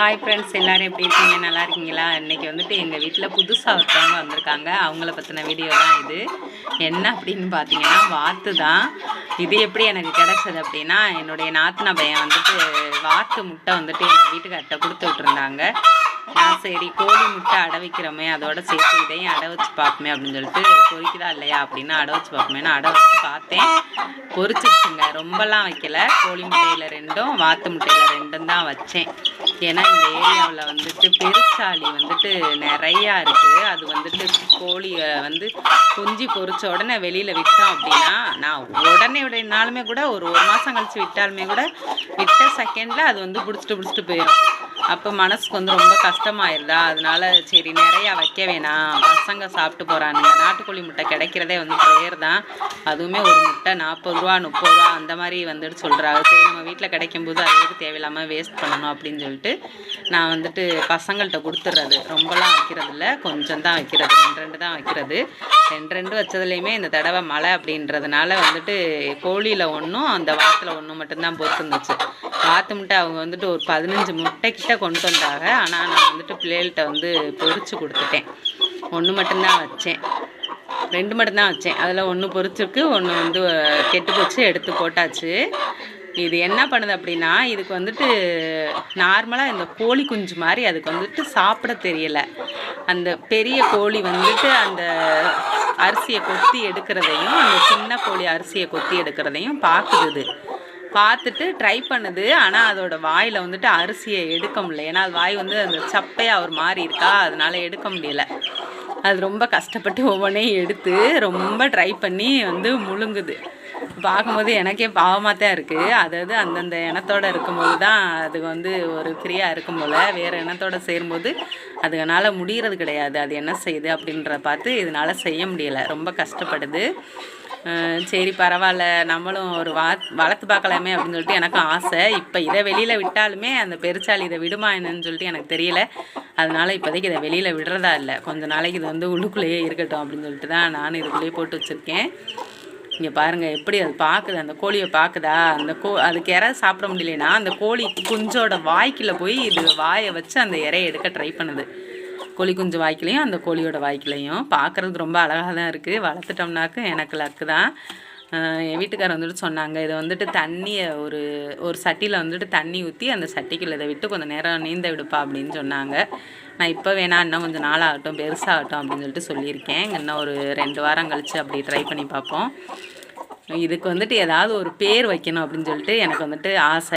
Hi friends எல்லோரும் எப்படி இருக்கீங்க? நல்லா இருக்கீங்களா? இன்றைக்கி வந்துட்டு எங்கள் வீட்டில் புதுசாக ஒருத்தவங்க வந்திருக்காங்க. அவங்கள பற்றின வீடியோ தான் இது. என்ன அப்படின்னு பார்த்தீங்கன்னா வாத்து தான். இது எப்படி எனக்கு கிடைச்சது அப்படின்னா என்னுடைய நாத்தனா பையன் வந்துட்டு வாத்து முட்டை வந்துட்டு எங்கள் வீட்டுக்கார்ட்ட கொடுத்து விட்ருந்தாங்க நான் சரி கோழி முட்டை அடை வைக்கிறோமே அதோட சேர்த்து இதையும் அடை வச்சு பார்ப்போமே அப்படின்னு சொல்லிட்டு பொறிக்குதா இல்லையா அப்படின்னு அடை வச்சு பார்ப்போமேனு அடை வச்சு பார்த்தேன். பொறிச்சிருச்சுங்க. ரொம்பலாம் வைக்கல. கோழி முட்டையில் ரெண்டும் வாத்து முட்டையில் ரெண்டும் தான் வச்சேன். ஏன்னா இந்த ஏரியாவில் வந்துட்டு பெருச்சாளி வந்துட்டு நிறையா இருக்குது அது வந்துட்டு கோழியை வந்து குஞ்சு பொறிச்ச உடனே வெளியில் விட்டோம் அப்படின்னா நான் உடனே விடனாலுமே கூட ஒரு ஒரு மாதம் கழித்து விட்டாலுமே கூட விட்ட செகண்டில் அது வந்து பிடிச்சிட்டு பிடிச்சிட்டு போயிடும் அப்போ மனசுக்கு வந்து ரொம்ப கஷ்டமாயிருதா? அதனால சரி நிறையா வைக்க வேணாம். பசங்க சாப்பிட்டு போகிறானுங்க நாட்டுக்கோழி முட்டை கிடைக்கிறதே வந்து பேர் தான். அதுவுமே ஒரு முட்டை நாற்பது ரூபா முப்பது ரூபா அந்த மாதிரி வந்துட்டு சொல்கிறாங்க சரி நம்ம வீட்டில் கிடைக்கும்போது அது தேவையில்லாமல் வேஸ்ட் பண்ணணும் அப்படின்னு சொல்லிட்டு நான் வந்துட்டு பசங்கள்கிட்ட கொடுத்துட்றது ரொம்பலாம் வைக்கிறது இல்லை கொஞ்சம் தான் வைக்கிறது. ரெண்டு ரெண்டு தான் வைக்கிறது. ரெண்டு ரெண்டு வச்சதுலேயுமே இந்த தடவை மழை அப்படின்றதுனால வந்துட்டு கோழியில் ஒன்றும் அந்த வாரத்தில் ஒன்று மட்டும்தான் பொறுத்துருந்துச்சு. வாத்து முட்டை அவங்க வந்துட்டு ஒரு பதினஞ்சு முட்டை கிட்ட கொண்டு வந்தாங்க. ஆனால் நான் வந்துட்டு பிள்ளைகள்கிட்ட வந்து பொறிச்சு கொடுத்துட்டேன். ஒன்று மட்டும்தான் வச்சேன். ரெண்டு மட்டும்தான் வச்சேன். அதில் ஒன்று பொறிச்சிருக்கு ஒன்று வந்து கெட்டு போச்சு எடுத்து போட்டாச்சு. இது என்ன பண்ணுது அப்படின்னா இதுக்கு வந்துட்டு நார்மலாக இந்த கோழி குஞ்சு மாதிரி அதுக்கு வந்துட்டு சாப்பிட தெரியலை. அந்த பெரிய கோழி வந்துட்டு அந்த அரிசியை கொத்தி எடுக்கிறதையும் அந்த சின்ன கோழி அரிசியை கொத்தி எடுக்கிறதையும் பார்க்குது பார்த்துட்டு ட்ரை பண்ணுது. ஆனால் அதோட வாயில் வந்துட்டு அரிசியை எடுக்க முடியல. ஏன்னா அது வாய் வந்து அந்த சப்பையாக ஒரு மாதிரி இருக்கா? அதனால எடுக்க முடியல. அது ரொம்ப கஷ்டப்பட்டு ஒவ்வொன்றையும் எடுத்து ரொம்ப ட்ரை பண்ணி வந்து முழுங்குது. பார்க்கும்போது எனக்கே பாவமாக தான் இருக்குது அதாவது அந்தந்த இனத்தோட இருக்கும்போது தான் அது வந்து ஒரு ஃப்ரீயாக இருக்கும் போல். வேறு இனத்தோடு சேரும்போது அதனால் முடிகிறது கிடையாது. அது என்ன செய்யுது அப்படின்ற பார்த்து இதனால் செய்ய முடியலை. ரொம்ப கஷ்டப்படுது. சரி பரவாயில்ல. நம்மளும் ஒரு வா வளர்த்து பார்க்கலாமே அப்படின்னு சொல்லிட்டு எனக்கும் ஆசை. இப்போ இதை வெளியில் விட்டாலுமே அந்த பெருச்சாளி இதை விடுமா என்னன்னு சொல்லிட்டு எனக்கு தெரியல. அதனால் இப்போதைக்கு இதை வெளியில் விடுறதா இல்லை. கொஞ்சம் நாளைக்கு இது வந்து உள்ளுக்குள்ளேயே இருக்கட்டும் அப்படின்னு சொல்லிட்டு தான் நானும் இதுக்குள்ளேயே போட்டு வச்சுருக்கேன். இங்கே பாருங்கள் எப்படி அது பார்க்குது அந்த கோழியை பார்க்குதா அந்த கோ அதுக்கு இறை சாப்பிட முடியலனா அந்த கோழி குஞ்சோட வாய்க்குள்ளே போய் இது வாயை வச்சு அந்த இறையை எடுக்க ட்ரை பண்ணுது. கோழி குஞ்சு வாய்க்கிலையும் அந்த கோழியோட வாய்க்கிலையும். பார்க்குறதுக்கு ரொம்ப அழகாக தான் இருக்குது வளர்த்துட்டோம்னாக்க எனக்கு லக்கு தான். என் வீட்டுக்காரர் வந்துட்டு சொன்னாங்க இதை வந்துட்டு தண்ணியை ஒரு ஒரு சட்டியில் வந்துட்டு தண்ணி ஊற்றி அந்த சட்டிக்குள்ள இதை விட்டு கொஞ்சம் நேரம் நீந்த விடுப்பா அப்படின்னு சொன்னாங்க. நான் இப்போ வேணா இன்னும் கொஞ்சம் நாளாகட்டும் பெருசாகட்டும் அப்படின்னு சொல்லிட்டு சொல்லியிருக்கேன். இன்னும் ஒரு ரெண்டு வாரம் கழித்து அப்படி ட்ரை பண்ணி பார்ப்போம். இதுக்கு வந்துட்டு ஏதாவது ஒரு பேர் வைக்கணும் அப்படின்னு சொல்லிட்டு எனக்கு வந்துட்டு ஆசை.